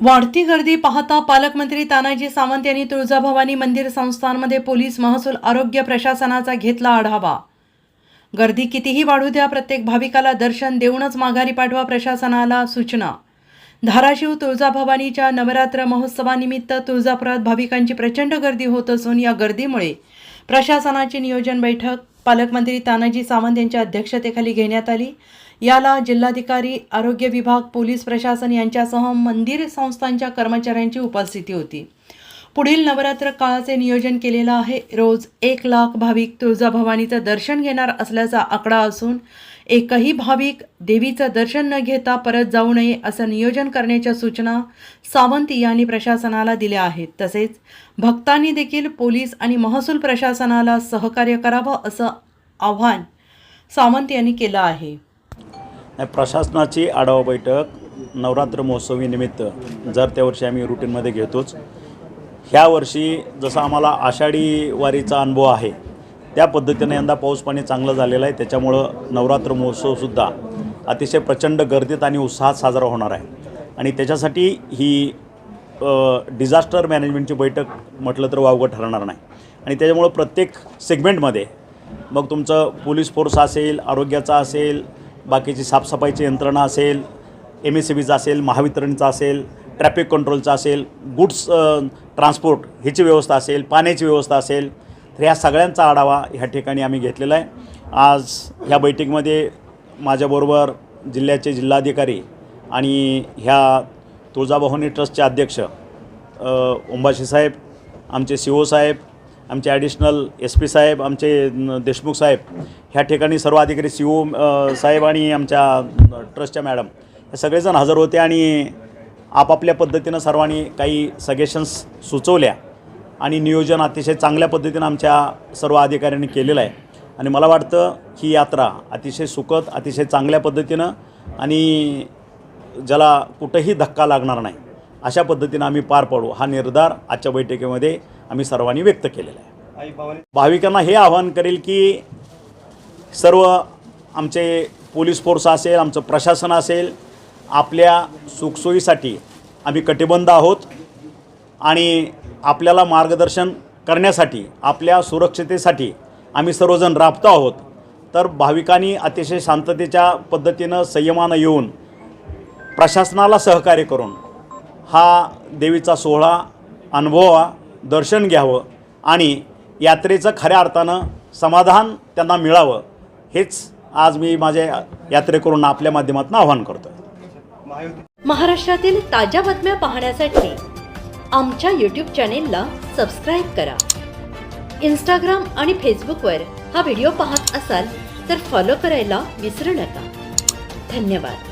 वाढती गर्दी पाहता पालकमंत्री तानाजी सावंत यांनी तुळजाभवानी मंदिर संस्थांमध्ये पोलीस महसूल आरोग्य प्रशासनाचा घेतला आढावा. गर्दी कितीही वाढू द्या प्रत्येक भाविकाला दर्शन देऊनच माघारी पाठवा प्रशासनाला सूचना. धाराशिव तुळजाभवानीच्या नवरात्र महोत्सवानिमित्त तुळजापुरात भाविकांची प्रचंड गर्दी होत असून या गर्दीमुळे प्रशासनाची नियोजन बैठक पालकमंत्री तानाजी सावंत यांच्या अध्यक्षतेखाली घेण्यात आली. याला जिल्हाधिकारी आरोग्य विभाग पोलीस प्रशासन यांच्यासह मंदिर संस्थांच्या कर्मचाऱ्यांची उपस्थिती होती. पुढील नवरात्र काळाचे नियोजन केलेलं आहे. रोज एक लाख भाविक तुळजाभवानीचं दर्शन घेणार असल्याचा आकडा असून एकही भाविक देवीचं दर्शन न घेता परत जाऊ नये असं नियोजन करण्याच्या सूचना सावंत यांनी प्रशासनाला दिल्या आहेत. तसेच भक्तांनी देखील पोलीस आणि महसूल प्रशासनाला सहकार्य करावं असं आव्हान सावंत यांनी केलं आहे. प्रशासनाची आढावा बैठक नवरात्र महोत्सवीनिमित्त जर त्या वर्षी आम्ही रुटीनमध्ये घेतोच. ह्या वर्षी जसं आम्हाला आषाढी वारीचा अनुभव आहे त्या पद्धतीने यंदा पाऊस पाणी चांगलं झालेलं आहे. त्याच्यामुळं नवरात्र महोत्सवसुद्धा अतिशय प्रचंड गर्दीत आणि उत्साहात साजरा होणार आहे. आणि त्याच्यासाठी ही डिझास्टर मॅनेजमेंटची बैठक म्हटलं तर वावगं ठरणार नाही. आणि त्याच्यामुळं प्रत्येक सेगमेंटमध्ये मग तुमचं पोलीस फोर्स असेल आरोग्याचा असेल बाकीची साफसफाईची यंत्रणा असेल एम एस सी बीचा असेल महावितरणचा असेल ट्रॅफिक कंट्रोलचा असेल गुड्स ट्रान्सपोर्ट ह्याची व्यवस्था असेल पाण्याची व्यवस्था असेल तर ह्या सगळ्यांचा आढावा ह्या ठिकाणी आम्ही घेतलेला आहे. आज ह्या बैठकीमध्ये माझ्याबरोबर जिल्ह्याचे जिल्हाधिकारी आणि ह्या तुळजाभवानी ट्रस्टचे अध्यक्ष उंबाशी ओंबाशी साहेब आमचे सी ओ साहेब आमचे ॲडिशनल एस पी साहेब आमचे देशमुख साहेब ह्या ठिकाणी सर्व अधिकारी सी ओ साहेब आणि आमच्या ट्रस्टच्या मॅडम हे सगळेजण हजर होते आणि आपापल्या पद्धतीनं सर्वांनी काही सजेशन्स सुचवल्या आणि नियोजन अतिशय चांगल्या पद्धतीनं आमच्या सर्व अधिकाऱ्यांनी केलेलं आहे. आणि मला वाटतं ही यात्रा अतिशय सुखद अतिशय चांगल्या पद्धतीनं आणि ज्याला कुठंही धक्का लागणार नाही. अशा पद्धतीनं आम्ही पार पाडू. हा निर्धार आजच्या बैठकीमध्ये आम्ही सर्वांनी व्यक्त केलेला आहे. भाविकांना हे आवाहन करेल की सर्व आमचे पोलीस फोर्स असेल आमचं प्रशासन असेल आपल्या सुखसोयीसाठी आम्ही कटिबद्ध आहोत आणि आपल्याला मार्गदर्शन करण्यासाठी आपल्या सुरक्षितेसाठी आम्ही सर्वजण राबतो आहोत. तर भाविकांनी अतिशय शांततेच्या पद्धतीनं संयमानं येऊन प्रशासनाला सहकार्य करून हा देवीचा सोहळा अनुभवा दर्शन घ्यावं आणि यात्रेचं खऱ्या अर्थानं समाधान त्यांना मिळावं हेच आज मी माझ्या यात्रेकरून आपल्या माध्यमातून आवाहन करतो महाराष्ट्रातील ताज्या बातम्या पाहण्यासाठी आमच्या यूट्यूब चॅनेलला सबस्क्राईब करा. इंस्टाग्राम आणि फेसबुकवर हा व्हिडिओ पाहत असाल तर फॉलो करायला विसरू नका. धन्यवाद.